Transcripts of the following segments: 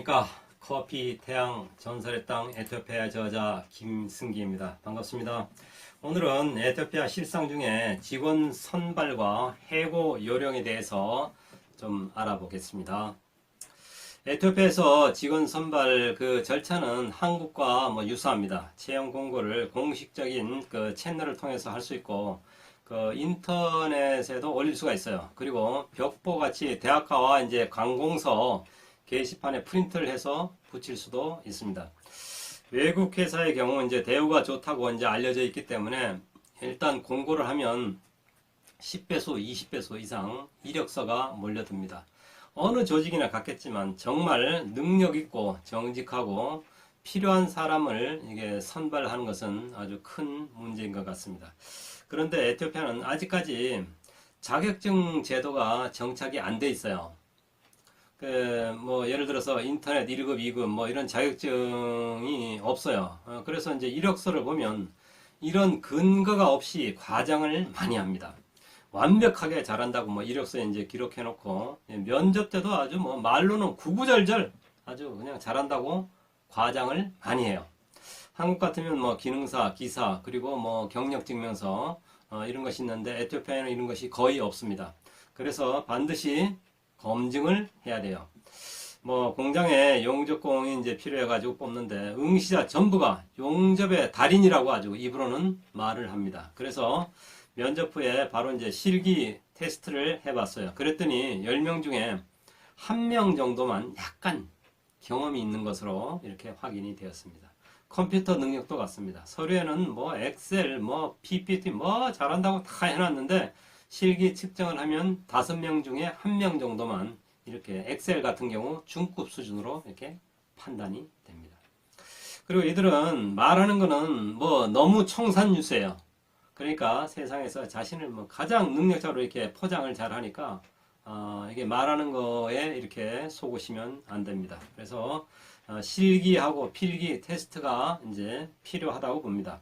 안녕하십니까. 커피 태양 전설의 땅 에티오피아 저자 김승기입니다. 반갑습니다. 오늘은 에티오피아 실상 중에 직원 선발과 해고 요령에 대해서 좀 알아보겠습니다. 에티오피아에서 직원 선발 그 절차는 한국과 뭐 유사합니다. 채용 공고를 공식적인 그 채널을 통해서 할 수 있고 그 인터넷에도 올릴 수가 있어요. 그리고 벽보 같이 대학가와 이제 관공서 게시판에 프린트를 해서 붙일 수도 있습니다. 외국 회사의 경우 이제 대우가 좋다고 이제 알려져 있기 때문에 일단 공고를 하면 10배수, 20배수 이상 이력서가 몰려듭니다. 어느 조직이나 같겠지만 정말 능력 있고 정직하고 필요한 사람을 이게 선발하는 것은 아주 큰 문제인 것 같습니다. 그런데 에티오피아는 아직까지 자격증 제도가 정착이 안 돼 있어요. 그, 뭐, 예를 들어서 인터넷 1급, 2급, 뭐, 이런 자격증이 없어요. 어, 그래서 이제 이력서를 보면 이런 근거가 없이 과장을 많이 합니다. 완벽하게 잘한다고 뭐 이력서에 이제 기록해 놓고, 예, 면접 때도 아주 뭐 말로는 구구절절 아주 그냥 잘한다고 과장을 많이 해요. 한국 같으면 뭐 기능사, 기사, 그리고 뭐 경력 증명서 어, 이런 것이 있는데 에티오피아에는 이런 것이 거의 없습니다. 그래서 반드시 검증을 해야 돼요. 뭐 공장에 용접공이 이제 필요해가지고 뽑는데 응시자 전부가 용접의 달인이라고 아주 입으로는 말을 합니다. 그래서 면접 후에 바로 이제 실기 테스트를 해봤어요. 그랬더니 10명 중에 한 명 정도만 약간 경험이 있는 것으로 이렇게 확인이 되었습니다. 컴퓨터 능력도 같습니다. 서류에는 뭐 엑셀, 뭐 PPT 뭐 잘한다고 다 해놨는데 실기 측정을 하면 다섯 명 중에 한명 정도만 이렇게 엑셀 같은 경우 중급 수준으로 이렇게 판단이 됩니다. 그리고 이들은 말하는 거는 뭐 너무 청산유수예요. 그러니까 세상에서 자신을 뭐 가장 능력자로 이렇게 포장을 잘 하니까 어, 이게 말하는 거에 이렇게 속으시면 안 됩니다. 그래서 어, 실기하고 필기 테스트가 이제 필요하다고 봅니다.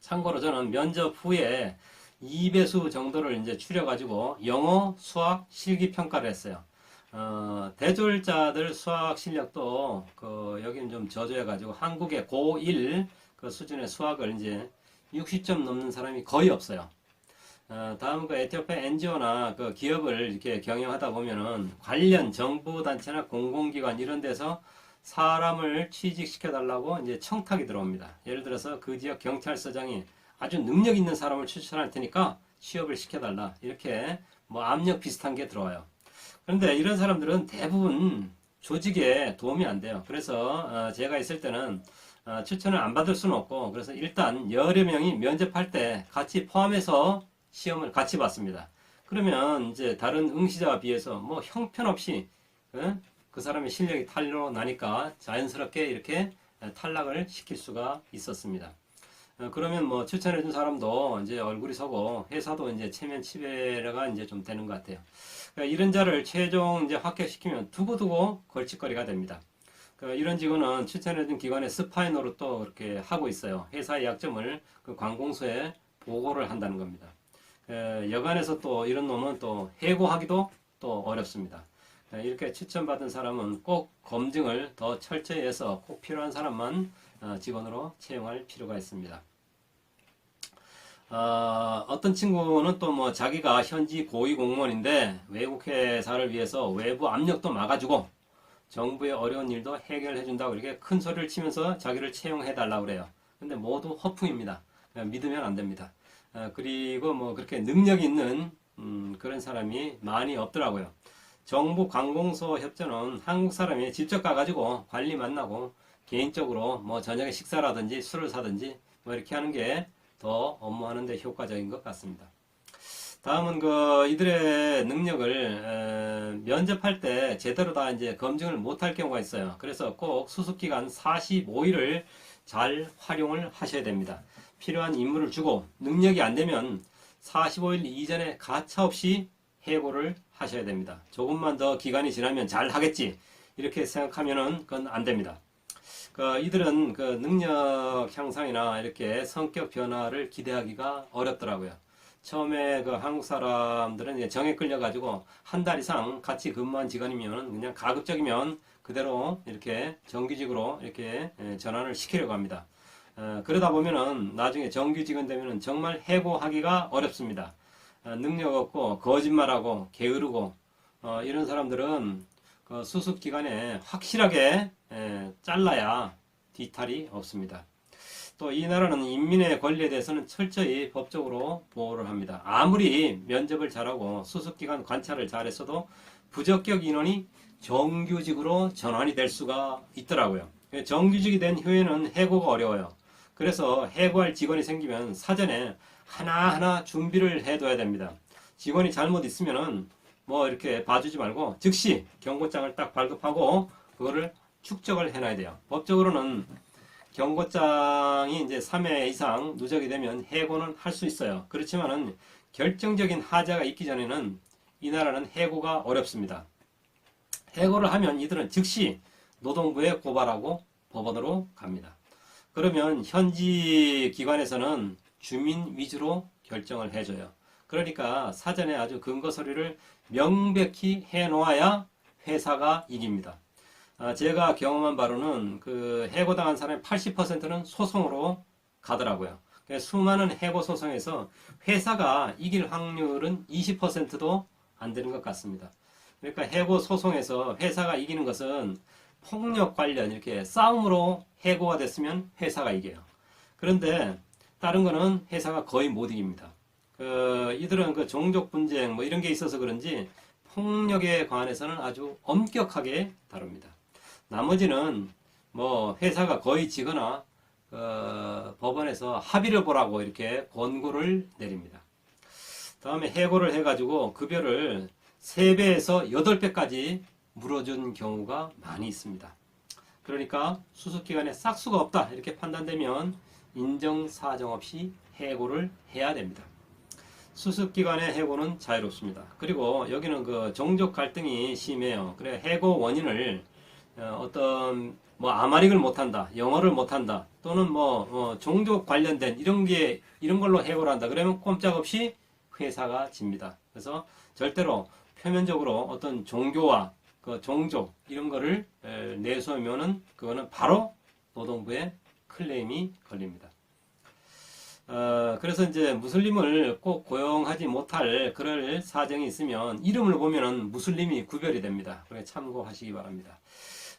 참고로 저는 면접 후에 2배수 정도를 이제 추려가지고 영어, 수학, 실기 평가를 했어요. 어, 대졸자들 수학 실력도 그 여기는 좀 저조해가지고 한국의 고1 그 수준의 수학을 이제 60점 넘는 사람이 거의 없어요. 어, 다음 그 에티오피아 NGO나 그 기업을 이렇게 경영하다 보면은 관련 정부 단체나 공공기관 이런 데서 사람을 취직시켜 달라고 이제 청탁이 들어옵니다. 예를 들어서 그 지역 경찰서장이 아주 능력 있는 사람을 추천할 테니까 취업을 시켜달라 이렇게 뭐 압력 비슷한 게 들어와요. 그런데 이런 사람들은 대부분 조직에 도움이 안 돼요. 그래서 어, 제가 있을 때는 어, 추천을 안 받을 수는 없고 그래서 일단 여러 명이 면접할 때 같이 포함해서 시험을 같이 봤습니다. 그러면 이제 다른 응시자와 비해서 뭐 형편없이 어? 그 사람의 실력이 탄로 나니까 자연스럽게 이렇게 탈락을 시킬 수가 있었습니다. 어, 그러면 뭐 추천해준 사람도 이제 얼굴이 서고 회사도 이제 체면 치배가 이제 좀 되는 것 같아요. 그러니까 이런 자를 최종 이제 합격시키면 두고두고 걸칫거리가 됩니다. 그 이런 직원은 추천해준 기관의 스파이 노릇도 그렇게 하고 있어요. 회사의 약점을 그 관공서에 보고를 한다는 겁니다. 에, 여간에서 또 이런 놈은 또 해고하기도 또 어렵습니다. 에, 이렇게 추천받은 사람은 꼭 검증을 더 철저히 해서 꼭 필요한 사람만 어, 직원으로 채용할 필요가 있습니다. 어, 어떤 친구는 또 뭐 자기가 현지 고위 공무원인데 외국 회사를 위해서 외부 압력도 막아주고 정부의 어려운 일도 해결해 준다고 이렇게 큰 소리를 치면서 자기를 채용해 달라고 그래요. 근데 모두 허풍입니다. 믿으면 안 됩니다. 어, 그리고 뭐 그렇게 능력 있는 음, 그런 사람이 많이 없더라고요. 정부 관공서 협조는 한국 사람이 직접 가가지고 관리 만나고 개인적으로 뭐 저녁에 식사라든지 술을 사든지 뭐 이렇게 하는 게 더 업무하는데 효과적인 것 같습니다. 다음은 그 이들의 능력을 에, 면접할 때 제대로 다 이제 검증을 못할 경우가 있어요. 그래서 꼭 수습 기간 45일을 잘 활용을 하셔야 됩니다. 필요한 임무를 주고 능력이 안 되면 45일 이전에 가차 없이 해고를 하셔야 됩니다. 조금만 더 기간이 지나면 잘 하겠지 이렇게 생각하면은 그건 안 됩니다. 그 이들은 그 능력 향상이나 이렇게 성격 변화를 기대하기가 어렵더라고요. 처음에 그 한국 사람들은 정에 끌려가지고 한 달 이상 같이 근무한 직원이면 그냥 가급적이면 그대로 이렇게 정규직으로 이렇게 예, 전환을 시키려고 합니다. 어, 그러다 보면은 나중에 정규직원 되면은 정말 해고하기가 어렵습니다. 어, 능력 없고 거짓말하고 게으르고 어, 이런 사람들은 그 수습 기간에 확실하게 에, 잘라야 뒤탈이 없습니다. 또 이 나라는 인민의 권리에 대해서는 철저히 법적으로 보호를 합니다. 아무리 면접을 잘하고 수습 기간 관찰을 잘했어도 부적격 인원이 정규직으로 전환이 될 수가 있더라고요. 정규직이 된 후에는 해고가 어려워요. 그래서 해고할 직원이 생기면 사전에 하나하나 준비를 해둬야 됩니다. 직원이 잘못 있으면은 뭐 이렇게 봐주지 말고 즉시 경고장을 딱 발급하고 그거를 축적을 해놔야 돼요. 법적으로는 경고장이 이제 3회 이상 누적이 되면 해고는 할 수 있어요. 그렇지만은 결정적인 하자가 있기 전에는 이 나라는 해고가 어렵습니다. 해고를 하면 이들은 즉시 노동부에 고발하고 법원으로 갑니다. 그러면 현지 기관에서는 주민 위주로 결정을 해줘요. 그러니까 사전에 아주 근거 서류를 명백히 해 놓아야 회사가 이깁니다. 아, 제가 경험한 바로는 그 해고당한 사람의 80%는 소송으로 가더라고요. 그러니까 수많은 해고 소송에서 회사가 이길 확률은 20%도 안 되는 것 같습니다. 그러니까 해고 소송에서 회사가 이기는 것은 폭력 관련 이렇게 싸움으로 해고가 됐으면 회사가 이겨요. 그런데 다른 거는 회사가 거의 못 이깁니다. 그 이들은 그 종족 분쟁 뭐 이런 게 있어서 그런지 폭력에 관해서는 아주 엄격하게 다룹니다. 나머지는 뭐 회사가 거의 지거나 그 법원에서 합의를 보라고 이렇게 권고를 내립니다. 다음에 해고를 해가지고 급여를 3배에서 8배까지 물어준 경우가 많이 있습니다. 그러니까 수습기간에 싹수가 없다 이렇게 판단되면 인정사정 없이 해고를 해야 됩니다. 수습 기간의 해고는 자유롭습니다. 그리고 여기는 그 종족 갈등이 심해요. 그래 해고 원인을 어, 어떤 뭐 아마릭을 못한다, 영어를 못한다, 또는 뭐 어, 종족 관련된 이런 게 이런 걸로 해고를 한다. 그러면 꼼짝없이 회사가 집니다. 그래서 절대로 표면적으로 어떤 종교와 그 종족 이런 거를 에, 내세우면은 그거는 바로 노동부에 클레임이 걸립니다. 어, 그래서 이제 무슬림을 꼭 고용하지 못할 그럴 사정이 있으면 이름을 보면은 무슬림이 구별이 됩니다. 그래 참고하시기 바랍니다.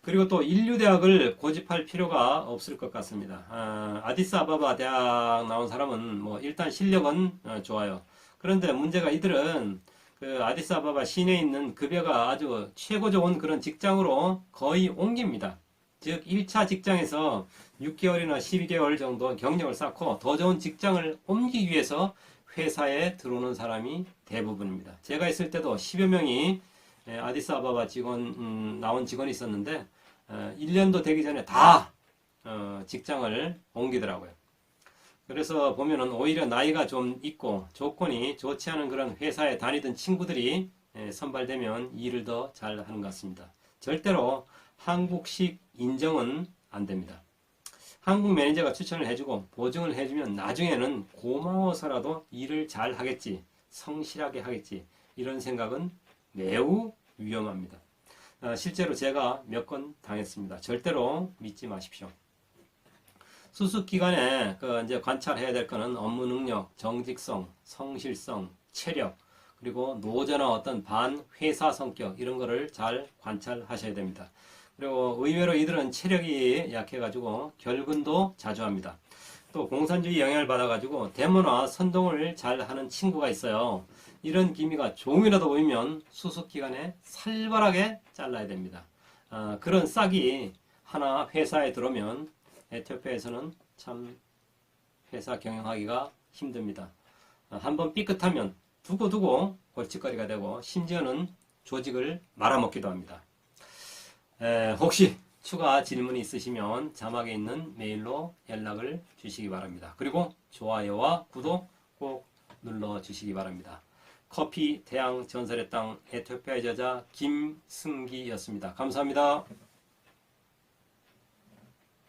그리고 또 인류대학을 고집할 필요가 없을 것 같습니다. 아, 아디스아바바 대학 나온 사람은 뭐 일단 실력은 어, 좋아요. 그런데 문제가 이들은 그 아디스아바바 시내에 있는 급여가 아주 최고 좋은 그런 직장으로 거의 옮깁니다. 즉 1차 직장에서 6개월이나 12개월 정도 경력을 쌓고 더 좋은 직장을 옮기기 위해서 회사에 들어오는 사람이 대부분입니다. 제가 있을 때도 10여 명이 예, 아디스아바바 직원 음, 나온 직원이 있었는데 어, 1년도 되기 전에 다 어, 직장을 옮기더라고요. 그래서 보면은 오히려 나이가 좀 있고 조건이 좋지 않은 그런 회사에 다니던 친구들이 예, 선발되면 일을 더 잘 하는 것 같습니다. 절대로 한국식 인정은 안 됩니다. 한국 매니저가 추천을 해주고 보증을 해주면 나중에는 고마워서라도 일을 잘 하겠지, 성실하게 하겠지, 이런 생각은 매우 위험합니다. 어, 실제로 제가 몇 건 당했습니다. 절대로 믿지 마십시오. 수습 기간에 그 이제 관찰해야 될 거는 업무 능력, 정직성, 성실성, 체력, 그리고 노조나 어떤 반 회사 성격 이런 거를 잘 관찰하셔야 됩니다. 그리고 의외로 이들은 체력이 약해가지고 결근도 자주 합니다. 또 공산주의 영향을 받아가지고 데모나 선동을 잘 하는 친구가 있어요. 이런 기미가 조금이라도 보이면 수습 기간에 살벌하게 잘라야 됩니다. 아, 그런 싹이 하나 회사에 들어오면 에티오피아에서는 참 회사 경영하기가 힘듭니다. 아, 한번 삐끗하면 두고두고 골칫거리가 되고 심지어는 조직을 말아먹기도 합니다. 에, 혹시 추가 질문이 있으시면 자막에 있는 메일로 연락을 주시기 바랍니다. 그리고 좋아요와 구독 꼭 눌러 주시기 바랍니다. 커피 태양 전설의 땅 에티오피아의 저자 김승기였습니다. 감사합니다.